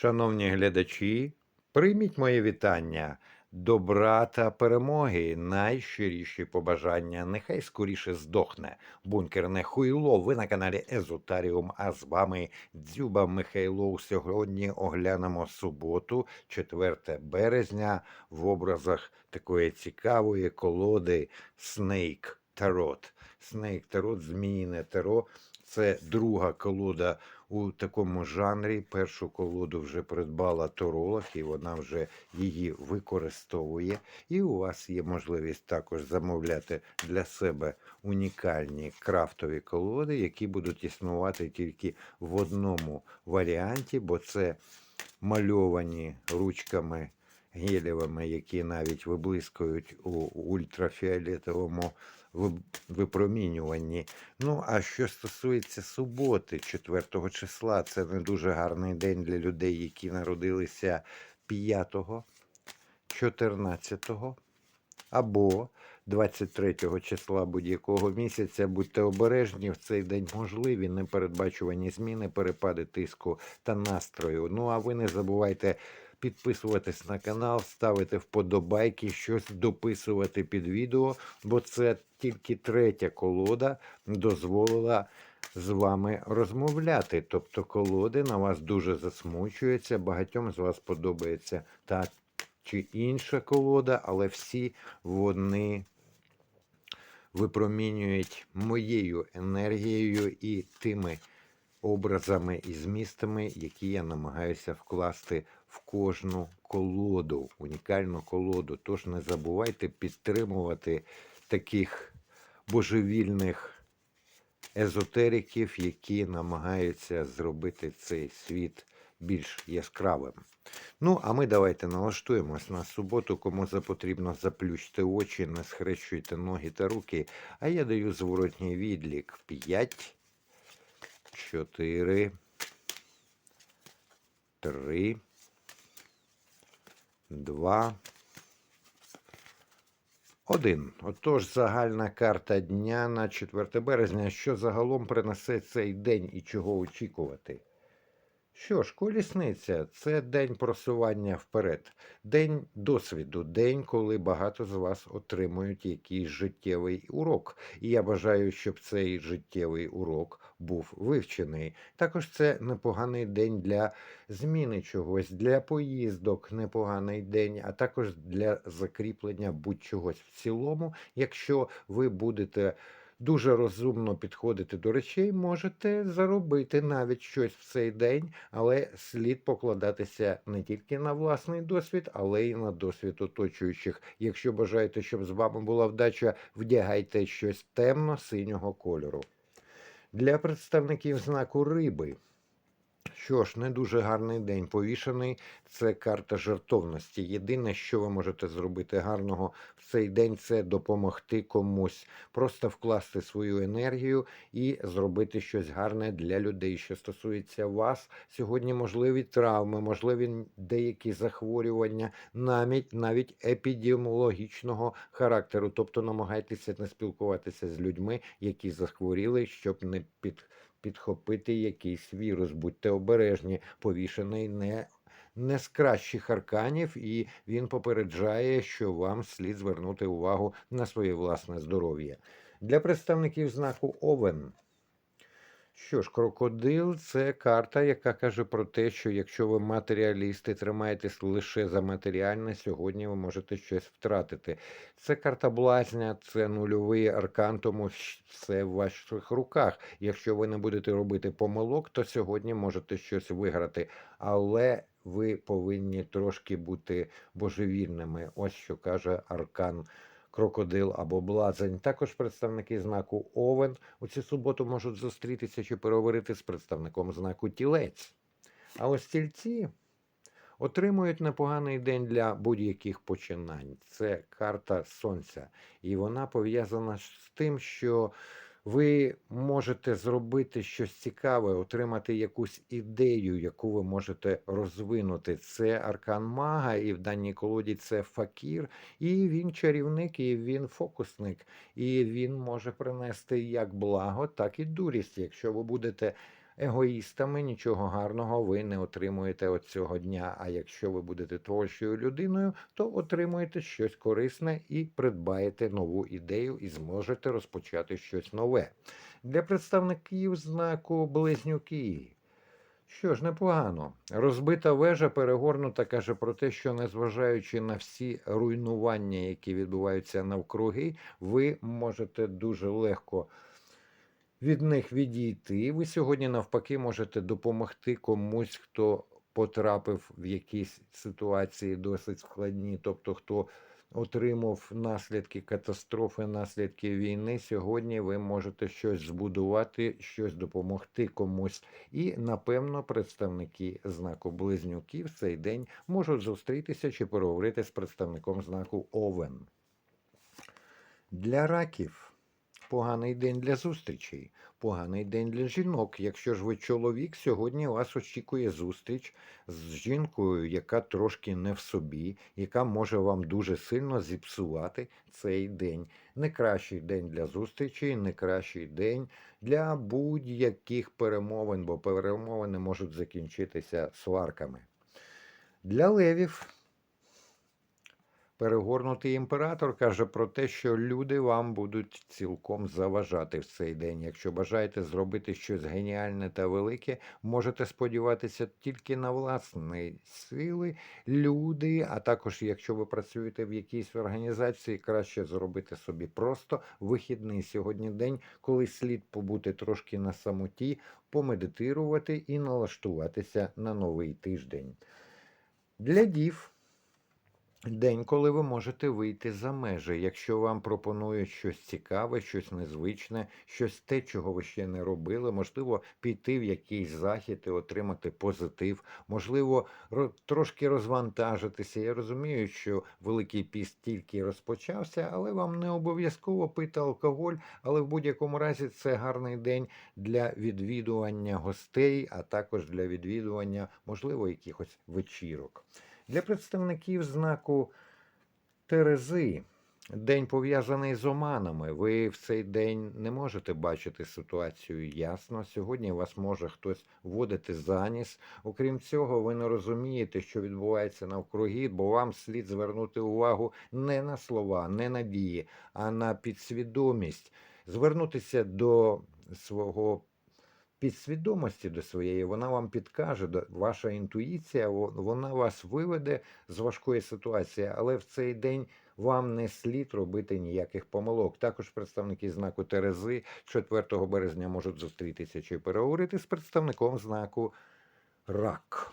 Шановні глядачі, прийміть моє вітання. Добра та перемоги, найщиріші побажання. Нехай скоріше здохне. Бункерне хуйло. Ви на каналі Езотаріум. А з вами Дзюба Михайлов. Сьогодні оглянемо суботу, 4 березня, в образах такої цікавої колоди Snake Tarot. Snake Tarot, зміїне таро. Це друга колода у такому жанрі. Першу колоду вже придбала Торолог, і вона вже її використовує. І у вас є можливість також замовляти для себе унікальні крафтові колоди, які будуть існувати тільки в одному варіанті, бо це мальовані ручками гелєвими, які навіть виблискують у ультрафіолетовому випромінюванні. Ну, а що стосується суботи, 4 числа, це не дуже гарний день для людей, які народилися 5, 14 або 23 числа будь-якого місяця. Будьте обережні, в цей день можливі непередбачувані зміни, перепади тиску та настрою. Ну а ви не забувайте підписуватись на канал, ставити вподобайки, щось дописувати під відео, бо це тільки третя колода дозволила з вами розмовляти. Тобто колоди на вас дуже засмучуються, багатьом з вас подобається та чи інша колода, але всі вони випромінюють моєю енергією і тими образами і змістами, які я намагаюся вкласти в кожну колоду, унікальну колоду. Тож не забувайте підтримувати таких божевільних езотериків, які намагаються зробити цей світ більш яскравим. Ну, а ми давайте налаштуємось на суботу. Кому запотрібно заплющте очі, не схрещуйте ноги та руки. А я даю зворотній відлік 5, 4, 3, 2, 1. Отож, загальна карта дня на 4 березня. Що загалом принесе цей день і чого очікувати? Що ж, колісниця це день просування вперед, день досвіду, день, коли багато з вас отримують якийсь життєвий урок. І я бажаю, щоб цей життєвий урок був вивчений. Також це непоганий день для зміни чогось, для поїздок, непоганий день, а також для закріплення будь-чогось в цілому, якщо ви будете дуже розумно підходити до речей, можете заробити навіть щось в цей день, але слід покладатися не тільки на власний досвід, але й на досвід оточуючих. Якщо бажаєте, щоб з вами була вдача, вдягайте щось темно-синього кольору. Для представників знаку риби. Що ж, не дуже гарний день повішений. Це карта жертовності. Єдине, що ви можете зробити гарного в цей день, це допомогти комусь, просто вкласти свою енергію і зробити щось гарне для людей. Що стосується вас, сьогодні можливі травми, можливі деякі захворювання, навіть навіть епідеміологічного характеру. Тобто намагайтеся не спілкуватися з людьми, які захворіли, щоб не під підхопити якийсь вірус. Будьте обережні, повішений не. Не з кращих арканів, і він попереджає, що вам слід звернути увагу на своє власне здоров'я. Для представників знаку Овен. Що ж, крокодил це карта, яка каже про те, що якщо ви матеріалісти тримаєтесь лише за матеріальне, сьогодні ви можете щось втратити. Це карта блазня, це нульовий аркан, тому все в ваших руках. Якщо ви не будете робити помилок, то сьогодні можете щось виграти. Але ви повинні трошки бути божевільними. Ось що каже аркан. Крокодил або блазень. Також представники знаку Овен у цю суботу можуть зустрітися чи переговорити з представником знаку Тілець. А ось тільці отримують непоганий день для будь-яких починань. Це карта сонця, і вона пов'язана з тим, що ви можете зробити щось цікаве, отримати якусь ідею, яку ви можете розвинути. Це аркан мага, і в даній колоді це факір, і він чарівник, і він фокусник, і він може принести як благо, так і дурість. Якщо ви будете егоїстами, нічого гарного ви не отримуєте від цього дня. А якщо ви будете творчою людиною, то отримуєте щось корисне і придбаєте нову ідею і зможете розпочати щось нове. Для представників знаку близнюки. Що ж, непогано. Розбита вежа перегорнута каже про те, що незважаючи на всі руйнування, які відбуваються навкруги, ви можете дуже легко від них відійти. Ви сьогодні, навпаки, можете допомогти комусь, хто потрапив в якісь ситуації досить складні, тобто хто отримав наслідки катастрофи, наслідки війни. Сьогодні ви можете щось збудувати, щось допомогти комусь. І, напевно, представники знаку близнюків цей день можуть зустрітися чи переговорити з представником знаку Овен. Для раків поганий день для зустрічей, поганий день для жінок. Якщо ж ви чоловік, сьогодні вас очікує зустріч з жінкою, яка трошки не в собі, яка може вам дуже сильно зіпсувати цей день. Не кращий день для зустрічей, не кращий день для будь-яких перемовин, бо перемовини можуть закінчитися сварками. Для левів перегорнутий імператор каже про те, що люди вам будуть цілком заважати в цей день. Якщо бажаєте зробити щось геніальне та велике, можете сподіватися тільки на власні сили, люди. А також, якщо ви працюєте в якійсь організації, краще зробити собі просто вихідний сьогодні день, коли слід побути трошки на самоті, помедитирувати і налаштуватися на новий тиждень. Для дів день, коли ви можете вийти за межі, якщо вам пропонують щось цікаве, щось незвичне, щось те, чого ви ще не робили, можливо, піти в якийсь захід і отримати позитив, можливо, ро- трошки розвантажитися. Я розумію, що Великий піст тільки розпочався, але вам не обов'язково пити алкоголь, але в будь-якому разі це гарний день для відвідування гостей, а також для відвідування, можливо, якихось вечірок. Для представників знаку Терези день пов'язаний з оманами. Ви в цей день не можете бачити ситуацію ясно. Сьогодні вас може хтось вводити за ніс. Окрім цього, ви не розумієте, що відбувається навкруги, бо вам слід звернути увагу не на слова, не на дії, а на підсвідомість. Звернутися до свого підсвідомості до своєї, вона вам підкаже, ваша інтуїція, вона вас виведе з важкої ситуації, але в цей день вам не слід робити ніяких помилок. Також представники знаку Терези 4 березня можуть зустрітися чи переговорити з представником знаку Рак.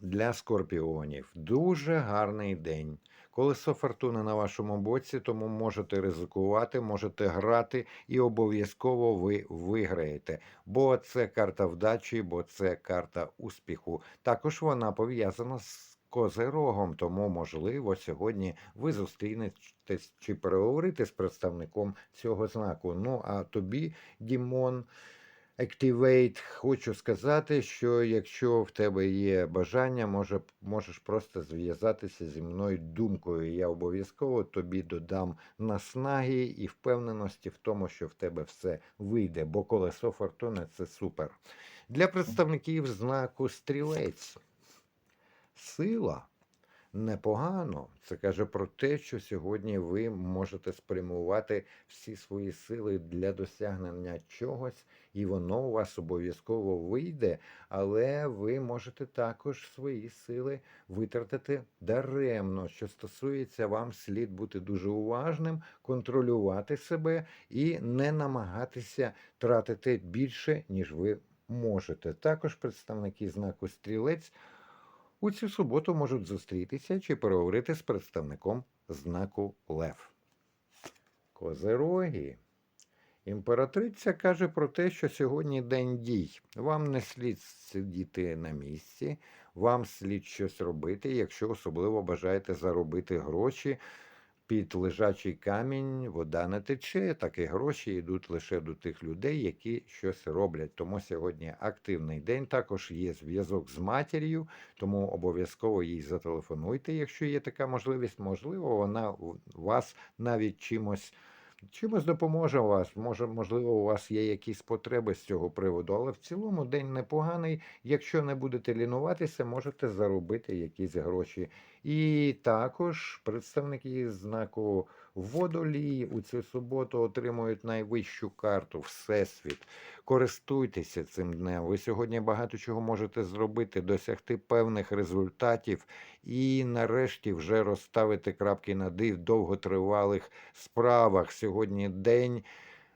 Для скорпіонів дуже гарний день. Колесо фортуни на вашому боці, тому можете ризикувати, можете грати і обов'язково ви виграєте. Бо це карта вдачі, бо це карта успіху. Також вона пов'язана з козирогом, тому, можливо, сьогодні ви зустрінетесь чи переговорите з представником цього знаку. Ну а тобі, Дімон. Activate, хочу сказати, що якщо в тебе є бажання, може, можеш просто зв'язатися зі мною думкою. Я обов'язково тобі додам наснаги і впевненості в тому, що в тебе все вийде, бо колесо фортуни це супер. Для представників знаку стрілець. Сила непогано. Це каже про те, що сьогодні ви можете спрямувати всі свої сили для досягнення чогось, і воно у вас обов'язково вийде, але ви можете також свої сили витратити даремно. Що стосується вам, слід бути дуже уважним, контролювати себе і не намагатися тратити більше, ніж ви можете. Також представники знаку стрілець у цю суботу можуть зустрітися чи переговорити з представником знаку Лев. Козероги. Імператриця каже про те, що сьогодні день дій. Вам не слід сидіти на місці, вам слід щось робити, якщо особливо бажаєте заробити гроші. Під лежачий камінь вода не тече, так і гроші йдуть лише до тих людей, які щось роблять. Тому сьогодні активний день. Також є зв'язок з матір'ю, тому обов'язково їй зателефонуйте, якщо є така можливість. Можливо, вона вас навіть чимось Чимось допоможе вас. Може, можливо, у вас є якісь потреби з цього приводу, але в цілому день непоганий. Якщо не будете лінуватися, можете заробити якісь гроші. І також представники знаку водолій у цю суботу отримують найвищу карту Всесвіт. Користуйтеся цим днем. Ви сьогодні багато чого можете зробити, досягти певних результатів і нарешті вже розставити крапки над «і» в довготривалих справах. Сьогодні день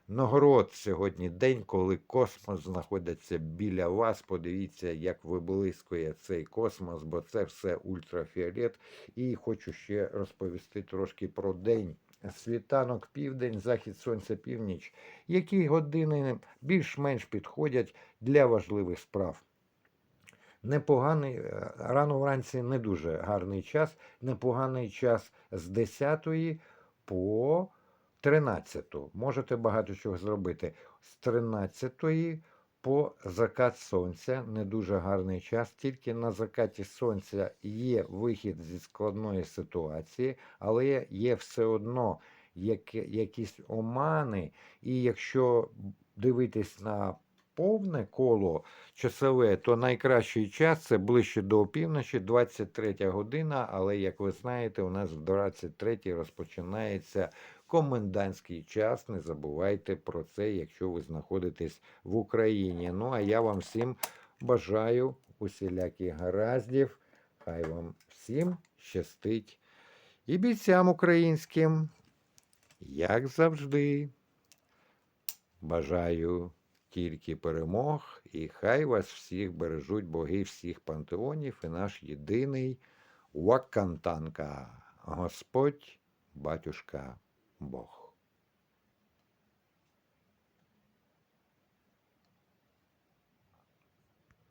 нагород. Сьогодні день, коли космос знаходиться біля вас. Подивіться, як виблискує цей космос, бо це все ультрафіолет. І хочу ще розповісти трошки про день. Світанок, південь, захід сонця, північ. Які години більш-менш підходять для важливих справ. Непоганий, е, рано вранці не дуже гарний час, непоганий час з 10 по 13. Можете багато чого зробити. З 13 по закат сонця не дуже гарний час. Тільки на закаті сонця є вихід зі складної ситуації, але є все одно яке- якісь омани. І якщо дивитись на повне коло часове, то найкращий час це ближче до опівночі, 23 година. Але як ви знаєте, у нас в 23 розпочинається комендантський час. Не забувайте про це, якщо ви знаходитесь в Україні. Ну а я вам всім бажаю усіляких гараздів. Хай вам всім щастить. І бійцям українським, як завжди, бажаю тільки перемог, і хай вас всіх бережуть боги всіх пантеонів і наш єдиний Вакантанка, Господь, батюшка, Бог.